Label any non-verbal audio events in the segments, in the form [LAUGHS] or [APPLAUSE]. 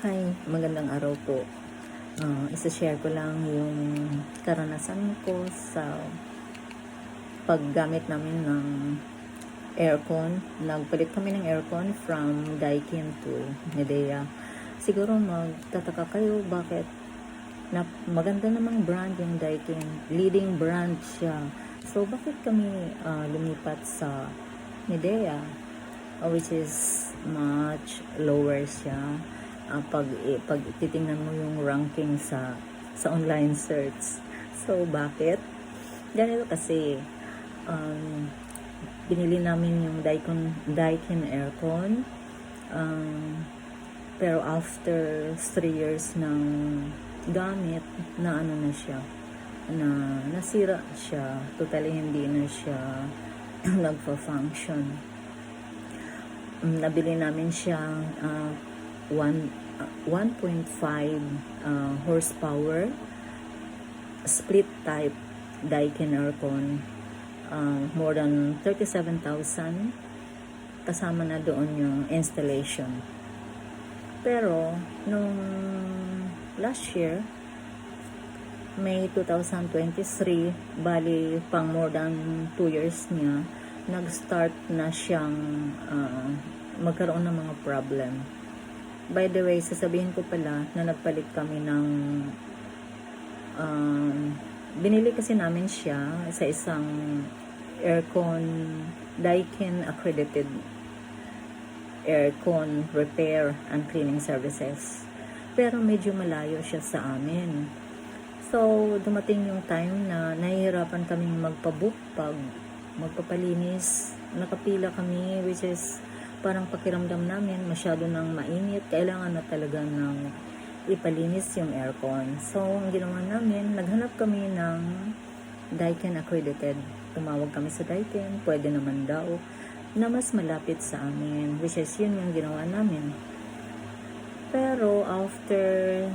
Hi, magandang araw po. Uh, isa-share ko lang yung karanasan ko sa paggamit namin ng aircon. Nagpalit kami ng aircon from Daikin to Medea. Siguro magtataka kayo bakit na maganda namang brand yung Daikin. Leading brand siya. So, bakit kami uh, lumipat sa Medea? Which is much lower siya ah, pag eh, pag titingnan mo yung ranking sa sa online search. So bakit? Ganito kasi um, binili namin yung Daikin Daikin aircon um, pero after 3 years ng gamit na ano na siya na nasira siya totally hindi na siya [CLEARS THROAT] nagfa-function Mm, nabili namin siya uh, uh, 1.5 uh, horsepower split type Daikin aircon uh, more than 37,000 kasama na doon yung installation pero nung last year May 2023 bali pang more than 2 years niya nag-start na siyang uh, magkaroon ng mga problem. By the way, sasabihin ko pala na nagpalit kami ng um, binili kasi namin siya sa isang aircon Daikin accredited aircon repair and cleaning services. Pero medyo malayo siya sa amin. So, dumating yung time na nahihirapan kaming magpabook pag magpapalinis. Nakapila kami which is parang pakiramdam namin masyado nang mainit. Kailangan na talaga ng ipalinis yung aircon. So, ang ginawa namin, naghanap kami ng Daikin accredited. Tumawag kami sa Daikin, pwede naman daw, na mas malapit sa amin, which is yun yung ginawa namin. Pero, after,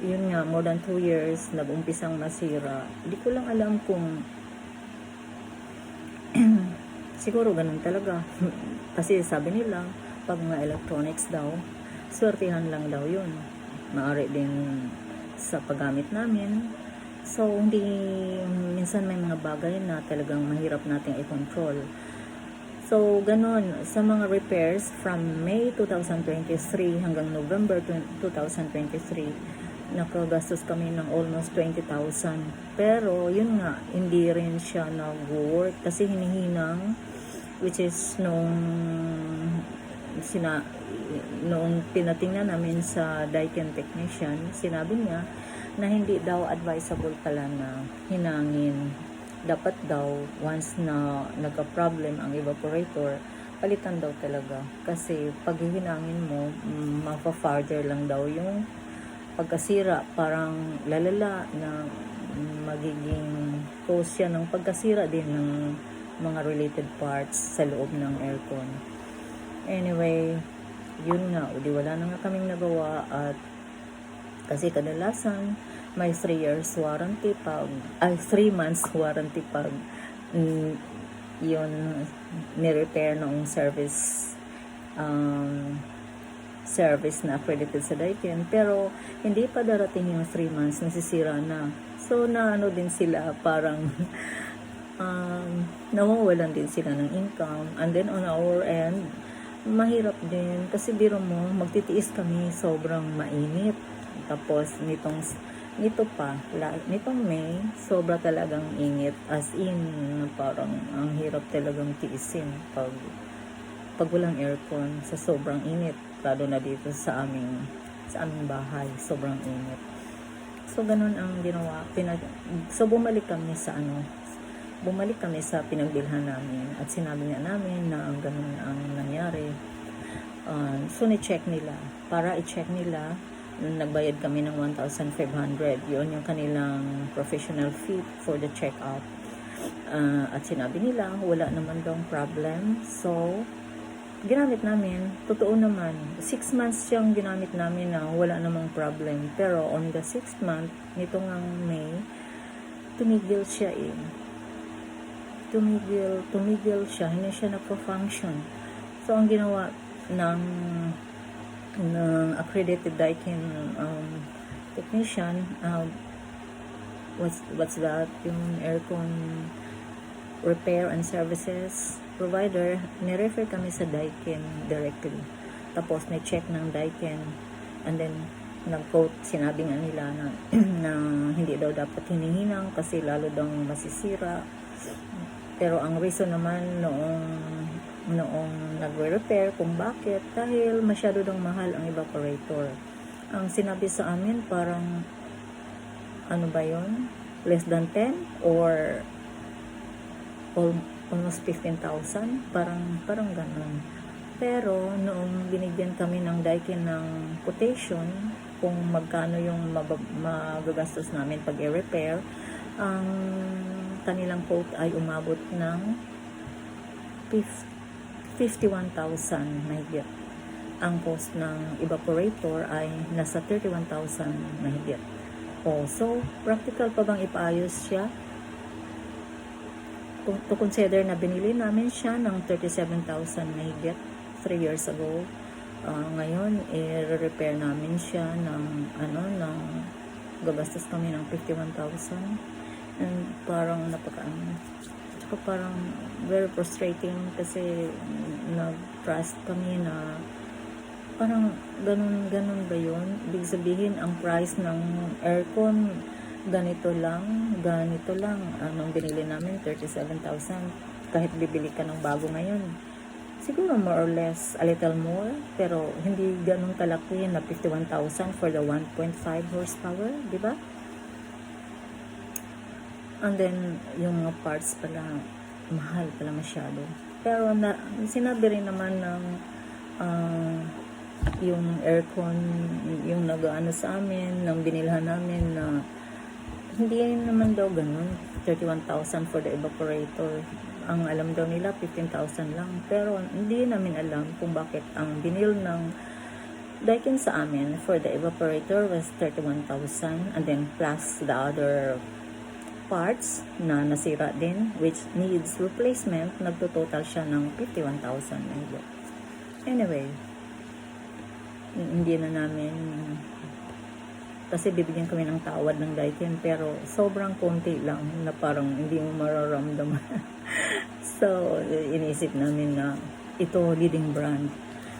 yun nga, more than 2 years, nag-umpisang masira. Hindi ko lang alam kung siguro ganun talaga. [LAUGHS] Kasi sabi nila, pag mga electronics daw, swertihan lang daw yun. Maari din sa paggamit namin. So, hindi, minsan may mga bagay na talagang mahirap nating i-control. So, ganun, sa mga repairs from May 2023 hanggang November 2023, nakagastos kami ng almost 20,000. Pero, yun nga, hindi rin siya nag-work kasi hinihinang, which is nung sina, noong tinatingnan namin sa Daikin technician, sinabi niya na hindi daw advisable pala na hinangin. Dapat daw, once na nagka-problem ang evaporator, palitan daw talaga. Kasi pag hinangin mo, mm, mapa-farther lang daw yung pagkasira. Parang lalala na magiging cause siya ng pagkasira din ng mga related parts sa loob ng aircon. Anyway, yun nga, di wala na nga kaming nagawa at kasi kadalasan may 3 years warranty pag ay 3 months warranty pag mm, yun ni-repair noong service um, service na sa Daikin pero hindi pa darating yung 3 months nasisira na. So na ano din sila parang [LAUGHS] um, nawawalan din sila ng income. And then on our end mahirap din. Kasi biro mo magtitiis kami sobrang mainit. Tapos nitong nito pa, la, nitong May, sobra talagang init. As in parang ang hirap talagang tiisin pag pag walang aircon sa sobrang init lalo na dito sa aming sa aming bahay, sobrang init. So ganun ang ginawa. Pinag, so bumalik kami sa ano, bumalik kami sa pinagbilhan namin at sinabi nga namin na ang ganun ang nangyari. Uh, so ni-check nila para i-check nila nagbayad kami ng 1,500. Yun yung kanilang professional fee for the check-up. Uh, at sinabi nila, wala naman daw problem. So, ginamit namin, totoo naman, 6 months siyang ginamit namin na wala namang problem. Pero on the 6th month, nitong ang May, tumigil siya eh. Tumigil, tumigil siya, hindi siya nagpa-function. So, ang ginawa ng ng accredited Daikin um, technician um, what's what's that yung aircon repair and services provider ni-refer kami sa Daikin directly. Tapos may check ng Daikin and then nag-quote sinabi nga nila na, [CLEARS THROAT] na hindi daw dapat hinihinang kasi lalo daw masisira. Pero ang reason naman noong noong nagre-repair kung bakit dahil masyado daw mahal ang evaporator. Ang sinabi sa amin parang ano ba yon less than 10 or almost 15,000 parang parang ganun pero noong binigyan kami ng Daikin ng quotation kung magkano yung magagastos namin pag i-repair ang kanilang quote ay umabot ng 50 51,000 mahigit. Ang cost ng evaporator ay nasa 31,000 mahigit. O, so, practical pa bang ipaayos siya? To, consider na binili namin siya ng 37,000 mahigit 3 years ago. Ah, ngayon, i-repair namin siya ng, ano, ng gagastos kami ng 51,000. And parang napaka, Tsaka parang very frustrating kasi nag-trust kami na parang ganun, ganun ba yun? Ibig sabihin, ang price ng aircon ganito lang, ganito lang. Anong binili namin? 37,000. Kahit bibili ka ng bago ngayon. Siguro more or less a little more, pero hindi ganun kalaki na 51,000 for the 1.5 horsepower, di ba? And then, yung mga parts pala, mahal pala masyado. Pero na, sinabi rin naman ng ah, yung aircon, yung nag-ano sa amin, ng binilhan namin na hindi naman daw ganun. 31,000 for the evaporator. Ang alam daw nila, 15,000 lang. Pero hindi namin alam kung bakit ang binil ng Daikin sa amin for the evaporator was 31,000 and then plus the other parts na nasira din which needs replacement nagtototal siya ng 51,000 mahigit. Anyway, hindi na namin kasi bibigyan kami ng tawad ng Daikin pero sobrang konti lang na parang hindi mo mararamdaman. [LAUGHS] so, inisip namin na ito leading brand.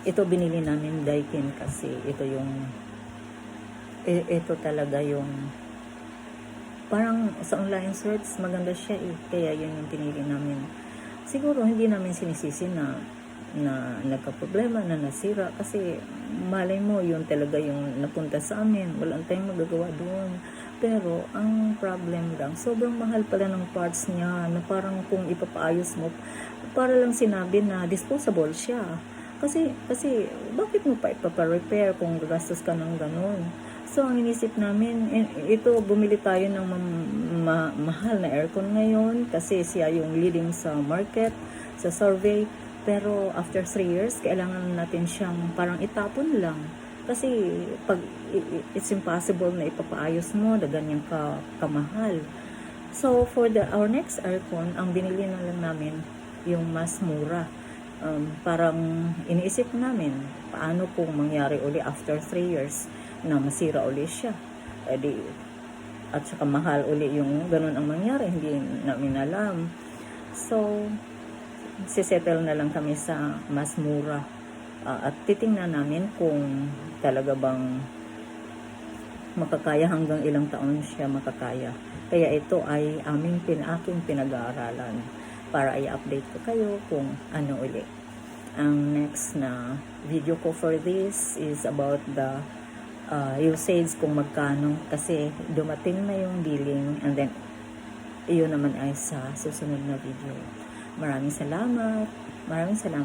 Ito binili namin Daikin kasi ito yung ito talaga yung parang sa online search maganda siya eh. Kaya yun yung pinili namin. Siguro hindi namin sinisisi na na nagka-problema, na nasira kasi malay mo yun talaga yung napunta sa amin. Walang tayong magagawa doon. Pero ang problem lang, sobrang mahal pala ng parts niya na parang kung ipapaayos mo, para lang sinabi na disposable siya. Kasi, kasi bakit mo pa ipapa-repair kung gagastos ka ng ganun? So, ang inisip namin, eh, ito, bumili tayo ng ma- ma- mahal na aircon ngayon kasi siya yung leading sa market, sa survey. Pero after 3 years, kailangan natin siyang parang itapon lang. Kasi pag it's impossible na ipapaayos mo na ganyan ka kamahal. So for the our next aircon, ang binili na lang namin yung mas mura. Um, parang iniisip namin paano kung mangyari uli after 3 years na masira uli siya. Eh di, at saka mahal uli yung ganun ang mangyari, hindi namin alam. So, sisettle na lang kami sa mas mura. Ah, at titingnan namin kung talaga bang makakaya hanggang ilang taon siya makakaya. Kaya ito ay aming pin aking pinag-aaralan para i-update ko kayo kung ano uli. Ang next na video ko for this is about the uh, usage kung magkano kasi dumating na yung billing and then iyon naman ay sa susunod na video. Maraming salamat. Maraming salamat.